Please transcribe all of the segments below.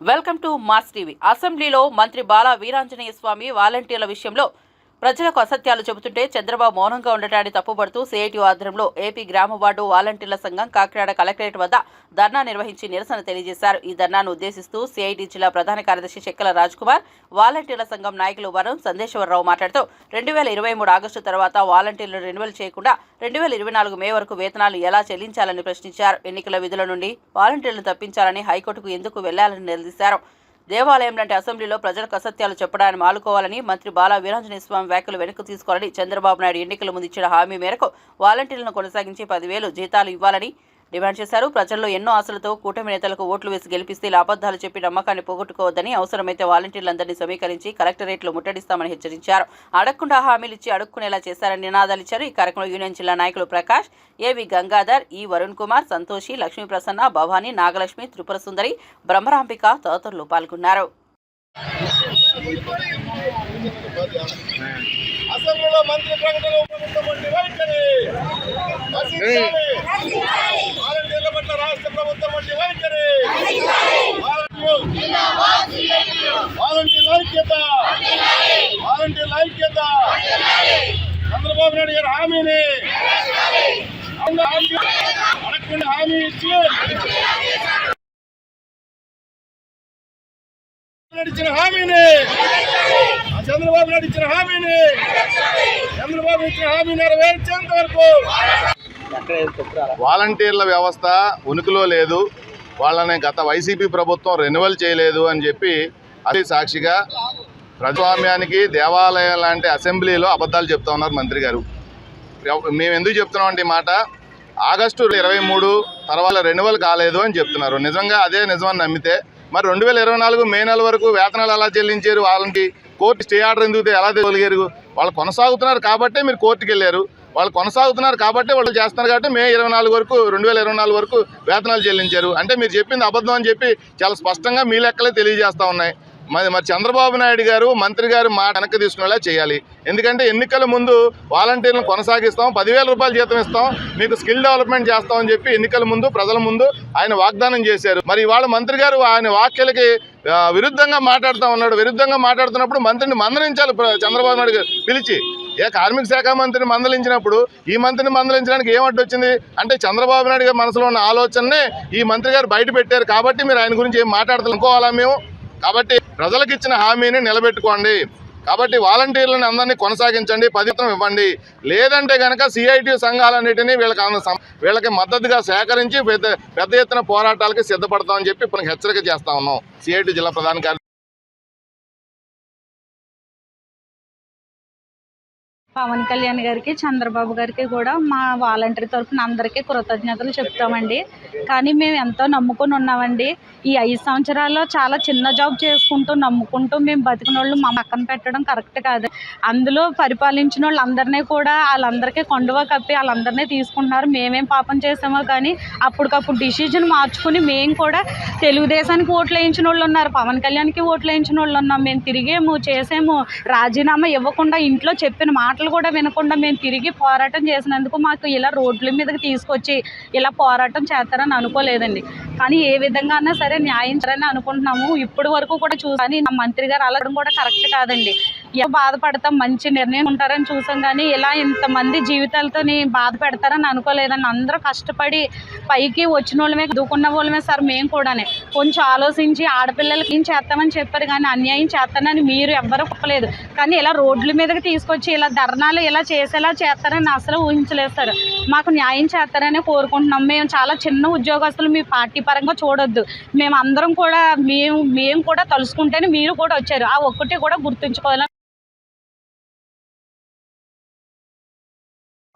Welcome to mass TV. అసెంబ్లీలో మంత్రి బాలా వీరాంజనేయ స్వామి వాలంటీర్ల విషయంలో ప్రజలకు అసత్యాలు చెబుతుంటే చంద్రబాబు మౌనంగా ఉండటాన్ని తప్పుపడుతూ సిఐటి ఆధ్వర్యంలో ఏపీ గ్రామ వార్డు వాలంటీర్ల సంఘం కాకినాడ కలెక్టరేట్ వద్ద ధర్నా నిర్వహించి నిరసన తెలియజేశారు. ఈ ధర్నాను ఉద్దేశిస్తూ సిఐటి జిల్లా ప్రధాన కార్యదర్శి చెక్కల కుమార్ వాలంటీర్ల సంఘం నాయకులు వరుణ్ సందేశ్వరరావు మాట్లాడుతూ రెండు వేల ఇరవై మూడు ఆగస్టు తర్వాత వాలంటీర్లు రెన్యువల్ చేయకుండా రెండు వేల ఇరవై నాలుగు మే వరకు వేతనాలు ఎలా చెల్లించాలని ప్రశ్నించారు. ఎన్నికల విధుల నుండి వాలంటీర్లను తప్పించాలని హైకోర్టుకు ఎందుకు వెళ్ళాలని నిలదీశారు దేవాలయం లాంటి అసెంబ్లీలో ప్రజలకు అసత్యాలు చెప్పడాన్ని మాలుకోవాలని మంత్రి బాలా వీరాంజనేయ స్వామి వ్యాఖ్యలు వెనక్కి తీసుకోవాలని చంద్రబాబు నాయుడు ఎన్నికల ముందు ఇచ్చిన హామీ మేరకు వాలంటీర్లను కొనసాగించి పదివేలు జీతాలు ఇవ్వాలని డిమాండ్ చేశారు. ప్రజల్లో ఎన్నో ఆశలతో కూటమి నేతలకు ఓట్లు వేసి గెలిపిస్తే ఇలా అబద్ధాలు చెప్పి నమ్మకాన్ని పోగొట్టుకోవద్దని అవసరమైతే వాలంటీర్లందరినీ సమీకరించి కలెక్టరేట్లో ముట్టడిస్తామని హెచ్చరించారు. అడగకుండా హామీలు ఇచ్చి అడుక్కునేలా చేశారని నినాదాలు ఇచ్చారు. ఈ కార్యక్రమంలో యూనియన్ జిల్లా నాయకులు ప్రకాష్ ఏవి గంగాధర్ ఈ వరుణ్ కుమార్ సంతోషి లక్ష్మీ ప్రసన్న భవానీ నాగలక్ష్మి త్రిపుర సుందరి బ్రహ్మరాంబిక తదితరులు పాల్గొన్నారు. అసెంబ్లీలో మంత్రి ప్రకటన వైఖరి నశించాలి. వాలంటీర్ల పట్ల రాష్ట్ర ప్రభుత్వం వంటి వైఖరి వాలంటీర్లు వాలంటీర్ల ఐక్యత! వాలంటీర్ల ఐక్యత! చంద్రబాబు నాయుడు గారి హామీని! అడగకుండా హామీ ఇచ్చి ఇచ్చిన హామీని! చంద్రబాబు నాయుడు ఇచ్చిన హామీని! చంద్రబాబు ఇచ్చిన హామీ నెరవేర్చేంత వరకు వాలంటీర్ల వ్యవస్థ ఉనికిలో లేదు. వాళ్ళని గత వైసీపీ ప్రభుత్వం రెన్యువల్ చేయలేదు అని చెప్పి అది సాక్షిగా ప్రజాస్వామ్యానికి దేవాలయం లాంటి అసెంబ్లీలో అబద్ధాలు చెప్తా ఉన్నారు మంత్రి గారు. మేము ఎందుకు చెప్తున్నాం అంటే ఈ మాట? ఆగస్టు ఇరవై మూడు తర్వాత రెన్యువల్ కాలేదు అని చెప్తున్నారు. నిజంగా అదే నిజమని నమ్మితే మరి రెండు వేల ఇరవై నాలుగు మే నెల వరకు వేతనాలు ఎలా చెల్లించారు? వాళ్ళకి కోర్టు స్టే ఆర్డర్ ఎందుకు ఎలా తొలగారు? వాళ్ళు కొనసాగుతున్నారు కాబట్టే మీరు కోర్టుకి వెళ్ళారు. వాళ్ళు కొనసాగుతున్నారు కాబట్టి వాళ్ళు చేస్తున్నారు కాబట్టి మే ఇరవై నాలుగు వరకు రెండు వేల ఇరవై నాలుగు వరకు వేతనాలు చెల్లించారు. అంటే మీరు చెప్పింది అబద్ధం అని చెప్పి చాలా స్పష్టంగా మీ లెక్కలే తెలియజేస్తూ ఉన్నాయి. మరి మరి చంద్రబాబు నాయుడు గారు మంత్రి గారు మాట వెనక్కి తీసుకునేలా చేయాలి. ఎందుకంటే ఎన్నికల ముందు వాలంటీర్లను కొనసాగిస్తాం పదివేల రూపాయలు జీతం ఇస్తాం మీకు స్కిల్ డెవలప్మెంట్ చేస్తామని చెప్పి ఎన్నికల ముందు ప్రజల ముందు ఆయన వాగ్దానం చేశారు. మరి ఇవాళ మంత్రి గారు ఆయన వాక్యలకి విరుద్ధంగా మాట్లాడుతూ ఉన్నాడు. విరుద్ధంగా మాట్లాడుతున్నప్పుడు మంత్రిని మందలించాలి చంద్రబాబు నాయుడు గారు. పిలిచి ఏ కార్మిక శాఖ మంత్రిని మందలించినప్పుడు ఈ మంత్రిని మందలించడానికి ఏం వచ్చింది? అంటే చంద్రబాబు నాయుడు గారి మనసులో ఉన్న ఆలోచననే ఈ మంత్రి గారు బయట పెట్టారు కాబట్టి మీరు ఆయన గురించి ఏం మాట్లాడతారు అనుకోవాలా మేము? కాబట్టి ప్రజలకు ఇచ్చిన హామీని నిలబెట్టుకోండి. కాబట్టి వాలంటీర్లను అందరినీ కొనసాగించండి పదిత్రం ఇవ్వండి. లేదంటే కనుక సిఐటి సంఘాలన్నింటినీ వీళ్ళకి వీళ్ళకి మద్దతుగా సేకరించి పెద్ద పెద్ద ఎత్తున పోరాటాలకి సిద్ధపడతామని చెప్పి ఇప్పుడు హెచ్చరిక చేస్తా ఉన్నాం. సిఐటి జిల్లా ప్రధాన పవన్ కళ్యాణ్ గారికి చంద్రబాబు గారికి కూడా మా వాలంటీర్ తరఫున అందరికీ కృతజ్ఞతలు చెప్తామండి. కానీ మేము ఎంతో నమ్ముకొని ఉన్నామండి. ఈ ఐదు సంవత్సరాల్లో చాలా చిన్న జాబ్ చేసుకుంటూ నమ్ముకుంటూ మేము బతికిన వాళ్ళు మా పక్కన పెట్టడం కరెక్ట్ కాదు. అందులో పరిపాలించిన వాళ్ళందరినీ కూడా వాళ్ళందరికీ కొండవ కప్పి వాళ్ళందరినీ తీసుకుంటున్నారు. మేమేం పాపం చేసామో కానీ అప్పటికప్పుడు డిసిజన్ మార్చుకుని మేము కూడా తెలుగుదేశానికి ఓట్లు వేయించిన వాళ్ళు ఉన్నారు. పవన్ కళ్యాణ్కి ఓట్లు వేయించిన వాళ్ళు ఉన్నాం. మేము తిరిగేము చేసాము రాజీనామా ఇవ్వకుండా ఇంట్లో చెప్పిన మాటలు కూడా వినకుండా మేము తిరిగి పోరాటం చేసినందుకు మాకు ఇలా రోడ్ల మీదకి తీసుకొచ్చి ఇలా పోరాటం చేస్తారని అనుకోలేదండి. కానీ ఏ విధంగా అన్నా సరే న్యాయం చేయాలని అనుకుంటున్నాము. ఇప్పటి వరకు కూడా చూసాను నా మంత్రి గారు అలా కూడా కరెక్ట్ కాదండి. ఎంత బాధపడతాం మంచి నిర్ణయం ఉంటారని చూసాం కానీ ఇలా ఇంతమంది జీవితాలతోని బాధ పెడతారని అనుకోలేదని అందరూ కష్టపడి పైకి వచ్చిన వాళ్ళమే చదువుకున్న వాళ్ళమే సార్ మేము కూడానే. కొంచెం ఆలోచించి ఆడపిల్లలకి ఏం చేస్తామని చెప్పారు కానీ అన్యాయం చేస్తానని మీరు ఎవ్వరూ ఒప్పలేదు కానీ ఇలా రోడ్ల మీదకి తీసుకొచ్చి ఇలా ధర్నాలు ఇలా చేసేలా చేస్తారని అసలు ఊహించలేదు సార్. మాకు న్యాయం చేస్తారని కోరుకుంటున్నాం. మేము చాలా చిన్న ఉద్యోగస్తులు మీ పార్టీ పరంగా చూడొద్దు. మేము అందరం కూడా మేము మేము కూడా తలుసుకుంటేనే మీరు కూడా వచ్చారు. ఆ ఒక్కటి కూడా గుర్తుంచుకోవాలని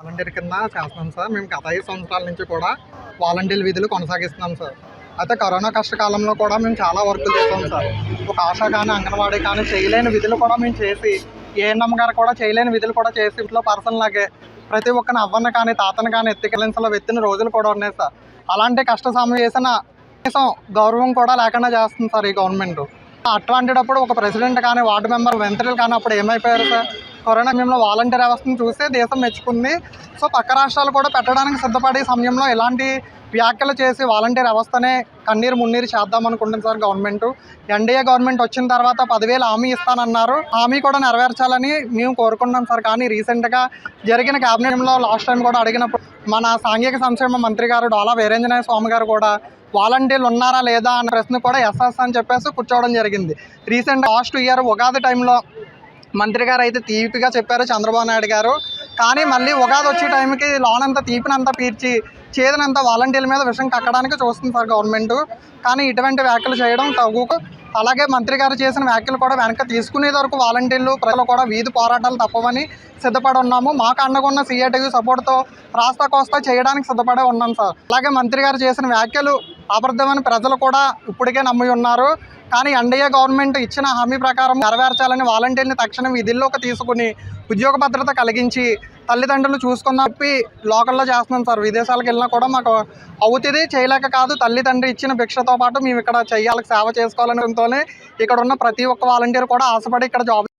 వాలంటీర్ కింద చేస్తున్నాం సార్. మేము గత ఐదు సంవత్సరాల నుంచి కూడా వాలంటీర్ విధులు కొనసాగిస్తున్నాం సార్. అయితే కరోనా కష్టకాలంలో కూడా మేము చాలా వర్కులు చేస్తాం సార్. ఒక ఆశ కానీ అంగన్వాడీ కానీ చేయలేని విధులు కూడా మేము చేసి ఏఎన్ఎం గారు కూడా చేయలేని విధులు కూడా చేసి ఇంట్లో పర్సన్ లాగే ప్రతి ఒక్కరిని అవ్వని కానీ తాతను కానీ ఎత్తికెళ్ళించలో వెత్తిన రోజులు కూడా ఉన్నాయి సార్. అలాంటి కష్ట సమయం చేసిన కనీసం గౌరవం కూడా లేకుండా చేస్తుంది సార్ ఈ గవర్నమెంట్. అట్లాంటిటప్పుడు ఒక ప్రెసిడెంట్ కానీ వార్డు మెంబర్ మంత్రులు కానీ అప్పుడు ఏమైపోయారు సార్? కరోనా సమయంలో వాలంటీర్ వ్యవస్థను చూస్తే దేశం మెచ్చుకుంది. సో పక్క రాష్ట్రాలు కూడా పెట్టడానికి సిద్ధపడే సమయంలో ఇలాంటి వ్యాఖ్యలు చేసి వాలంటీర్ వ్యవస్థనే కన్నీరు మున్నీరు చేద్దాం అనుకుంటుంది సార్ గవర్నమెంట్. ఎన్డీఏ గవర్నమెంట్ వచ్చిన తర్వాత పదివేలు హామీ ఇస్తానన్నారు. హామీ కూడా నెరవేర్చాలని మేము కోరుకుంటున్నాం సార్. కానీ రీసెంట్గా జరిగిన క్యాబినెట్లో లాస్ట్ టైం కూడా అడిగినప్పుడు మన సాంఘిక సంక్షేమ మంత్రి గారు డోలా వీరేంజనేయ స్వామి గారు కూడా వాలంటీర్లు ఉన్నారా లేదా అన్న ప్రశ్న కూడా ఎస్ఎస్ అని చెప్పేసి కూర్చోవడం జరిగింది. రీసెంట్ లాస్ట్ ఇయర్ ఉగాది టైంలో మంత్రి గారు అయితే తీపిగా చెప్పారు చంద్రబాబు నాయుడు గారు. కానీ మళ్ళీ ఉగాది వచ్చే టైంకి లోన్ అంతా తీపినంతా పీల్చి చేదనంతా వాలంటీర్ల మీద విషయం కక్కడానికి చూస్తుంది సార్ గవర్నమెంట్. కానీ ఇటువంటి వ్యాఖ్యలు చేయడం తగు అలాగే మంత్రి గారు చేసిన వ్యాఖ్యలు కూడా వెనక తీసుకునే వరకు వాలంటీర్లు ప్రజలు కూడా వీధి పోరాటాలు తప్పవని సిద్ధపడి ఉన్నాము. మాకు అండగున్న ఉన్న సపోర్ట్తో రాస్తా కోస్తా చేయడానికి సిద్ధపడే ఉన్నాం సార్. అలాగే మంత్రి గారు చేసిన వ్యాఖ్యలు అబద్ధమని ప్రజలు కూడా ఇప్పటికే నమ్మి ఉన్నారు. కానీ ఎన్డీఏ గవర్నమెంట్ ఇచ్చిన హామీ ప్రకారం నెరవేర్చాలని వాలంటీర్ని తక్షణం విధుల్లోకి తీసుకుని ఉద్యోగ భద్రత కలిగించి తల్లిదండ్రులు చూసుకుందాం చెప్పి లోకల్లో చేస్తున్నాం సార్. విదేశాలకు వెళ్ళినా కూడా మాకు అవుతుంది చేయలేక కాదు. తల్లిదండ్రి ఇచ్చిన భిక్షతో పాటు మేము ఇక్కడ చేయాలి సేవ చేసుకోవాలనే ఇక్కడ ఉన్న ప్రతి ఒక్క వాలంటీర్ కూడా ఆశపడి ఇక్కడ జాబ్